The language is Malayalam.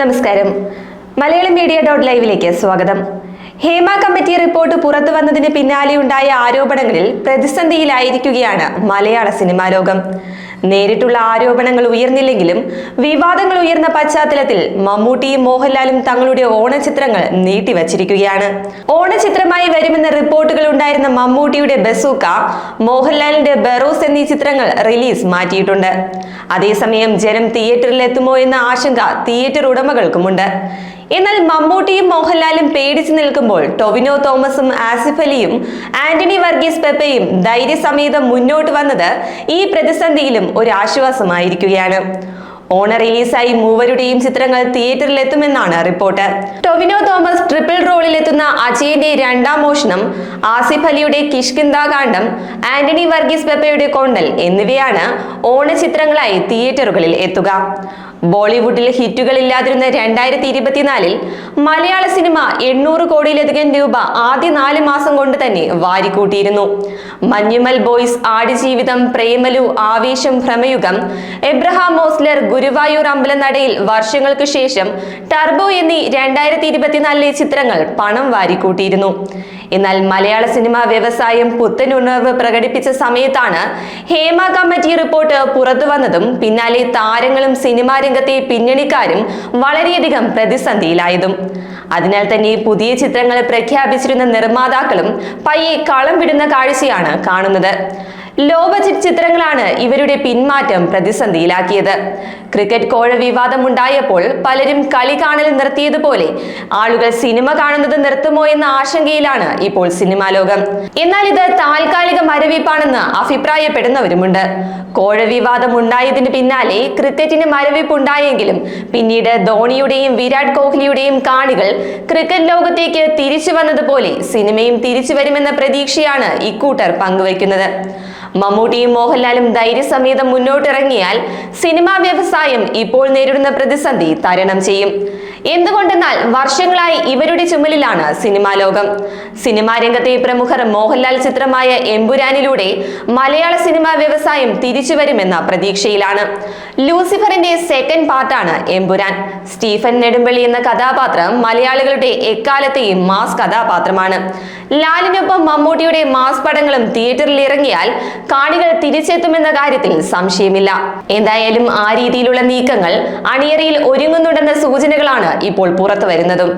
നമസ്കാരം. മലയാളം മീഡിയ ഡോട്ട് ലൈവിലേക്ക് സ്വാഗതം. ഹേമ കമ്മിറ്റി റിപ്പോർട്ട് പുറത്തു വന്നതിന് പിന്നാലെ ഉണ്ടായ ആരോപണങ്ങളിൽ പ്രതിസന്ധിയിലായിരിക്കുകയാണ് മലയാള സിനിമാ ലോകം. നേരിട്ടുള്ള ആരോപണങ്ങൾ ഉയർന്നില്ലെങ്കിലും വിവാദങ്ങൾ ഉയർന്ന പശ്ചാത്തലത്തിൽ മമ്മൂട്ടിയും മോഹൻലാലും തങ്ങളുടെ ഓണചിത്രങ്ങൾ നീട്ടിവച്ചിരിക്കുകയാണ്. ഓണചിത്രമായി വരുമെന്ന റിപ്പോർട്ടുകൾ ഉണ്ടായിരുന്ന മമ്മൂട്ടിയുടെ ബസൂക്ക മോഹൻലാലിന്റെ ബെറോസ് എന്നീ ചിത്രങ്ങൾ റിലീസ് മാറ്റിയിട്ടുണ്ട്. അതേസമയം ജനം തിയേറ്ററിൽ എത്തുമോ എന്ന ആശങ്ക തിയേറ്റർ ഉടമകൾക്കുമുണ്ട്. എന്നാൽ മമ്മൂട്ടിയും മോഹൻലാലും പേടിച്ചു നിൽക്കുമ്പോൾ ടൊവിനോ തോമസും ആസിഫ് അലിയും ആന്റണി വർഗീസ് പെപ്പയും ധൈര്യസമേതം മുന്നോട്ട് വന്നത് ഈ പ്രതിസന്ധിയിലും ഒരു ആശ്വാസമായിരിക്കുകയാണ്. ഓണ റിലീസായി മൂവരുടെയും ചിത്രങ്ങൾ തിയേറ്ററിലെത്തുമെന്നാണ് റിപ്പോർട്ട്. ടൊവിനോ തോമസ് ട്രിപ്പിൾ റോളിൽ എത്തുന്ന അജയന്റെ രണ്ടാം മോഷണം ആസിഫ് അലിയുടെ കിഷ്കിന്ദ കാണ്ഡം ആന്റണി വർഗീസ് പെപ്പയുടെ കൊണ്ടൽ എന്നിവയാണ് ഓണ ചിത്രങ്ങളായി തിയേറ്ററുകളിൽ എത്തുക. ബോളിവുഡിൽ ഹിറ്റുകളില്ലാതിരുന്ന രണ്ടായിരത്തി ഇരുപത്തിനാലിൽ മലയാള സിനിമ എണ്ണൂറ് കോടിയിലധികം രൂപ ആദ്യ നാല് മാസം കൊണ്ട് തന്നെ വാരിക്കൂട്ടിയിരുന്നു. മഞ്ഞുമൽ ബോയ്സ് ആടുജീവിതം പ്രേമലു ആവേശം ഭ്രമയുഗം എബ്രഹാം മോസ്ലർ ഗുരുവായൂർ അമ്പലനടയിൽ വർഷങ്ങൾക്ക് ശേഷം ടർബോ എന്നീ രണ്ടായിരത്തി ഇരുപത്തിനാലിലെ ചിത്രങ്ങൾ പണം വാരിക്കൂട്ടിയിരുന്നു. എന്നാൽ മലയാള സിനിമാ വ്യവസായം പുത്തൻ ഉണർവ് പ്രകടിപ്പിച്ച സമയത്താണ് ഹേമ കമ്മിറ്റി റിപ്പോർട്ട് പുറത്തുവന്നതും പിന്നാലെ താരങ്ങളും സിനിമാ രംഗത്തെ പിന്നണിക്കാരും വളരെയധികം പ്രതിസന്ധിയിലായതും. അതിനാൽ തന്നെ പുതിയ ചിത്രങ്ങൾ പ്രഖ്യാപിച്ചിരുന്ന നിർമ്മാതാക്കളും പയ്യെ കളം വിടുന്ന കാഴ്ചയാണ് കാണുന്നത്. ലോ ബജറ്റ് ചിത്രങ്ങളാണ് ഇവരുടെ പിന്മാറ്റം പ്രതിസന്ധിയിലാക്കിയത്. ക്രിക്കറ്റ് കോഴ വിവാദമുണ്ടായപ്പോൾ പലരും കളി കാണൽ നിർത്തിയതുപോലെ ആളുകൾ സിനിമ കാണുന്നത് നിർത്തുമോ എന്ന ആശങ്കയിലാണ് ഇപ്പോൾ സിനിമാ ലോകം. എന്നാൽ ഇത് താൽക്കാലിക മരവിപ്പാണെന്ന് അഭിപ്രായപ്പെടുന്നവരുമുണ്ട്. കോഴ വിവാദം ഉണ്ടായതിന് പിന്നാലെ ക്രിക്കറ്റിന് മരവിപ്പ് ഉണ്ടായെങ്കിലും പിന്നീട് ധോണിയുടെയും വിരാട് കോഹ്ലിയുടെയും കാണികൾ ക്രിക്കറ്റ് ലോകത്തേക്ക് തിരിച്ചു വന്നതുപോലെ സിനിമയും തിരിച്ചു വരുമെന്ന പ്രതീക്ഷയാണ് ഇക്കൂട്ടർ പങ്കുവയ്ക്കുന്നത്. മമ്മൂട്ടിയും മോഹൻലാലും ധൈര്യസമേതം മുന്നോട്ടിറങ്ങിയാൽ സിനിമാ വ്യവസായം ഇപ്പോൾ നേരിടുന്ന പ്രതിസന്ധി തരണം ചെയ്യും. എന്തുകൊണ്ടെന്നാൽ വർഷങ്ങളായി ഇവരുടെ ചുമലിലാണ് സിനിമാ ലോകം. സിനിമാ രംഗത്തെ പ്രമുഖർ മോഹൻലാൽ ചിത്രമായ എമ്പുരാനിലൂടെ മലയാള സിനിമാ വ്യവസായം തിരിച്ചു വരുമെന്ന പ്രതീക്ഷയിലാണ്. ലൂസിഫറിന്റെ സെക്കൻഡ് പാർട്ടാണ് എമ്പുരാൻ. സ്റ്റീഫൻ നെടുമ്പള്ളി എന്ന കഥാപാത്രം മലയാളികളുടെ എക്കാലത്തെയും മാസ് കഥാപാത്രമാണ്. ലാലിനൊപ്പം മമ്മൂട്ടിയുടെ മാസ് പടങ്ങളും തിയേറ്ററിൽ ഇറങ്ങിയാൽ കാണികൾ തിരിച്ചെത്തുമെന്ന കാര്യത്തിൽ സംശയമില്ല. എന്തായാലും ആ രീതിയിലുള്ള നീക്കങ്ങൾ അണിയറയിൽ ഒരുങ്ങുന്നുണ്ടെന്ന സൂചനകളാണ് ഇപ്പോൾ പുറത്തു വരുന്നതും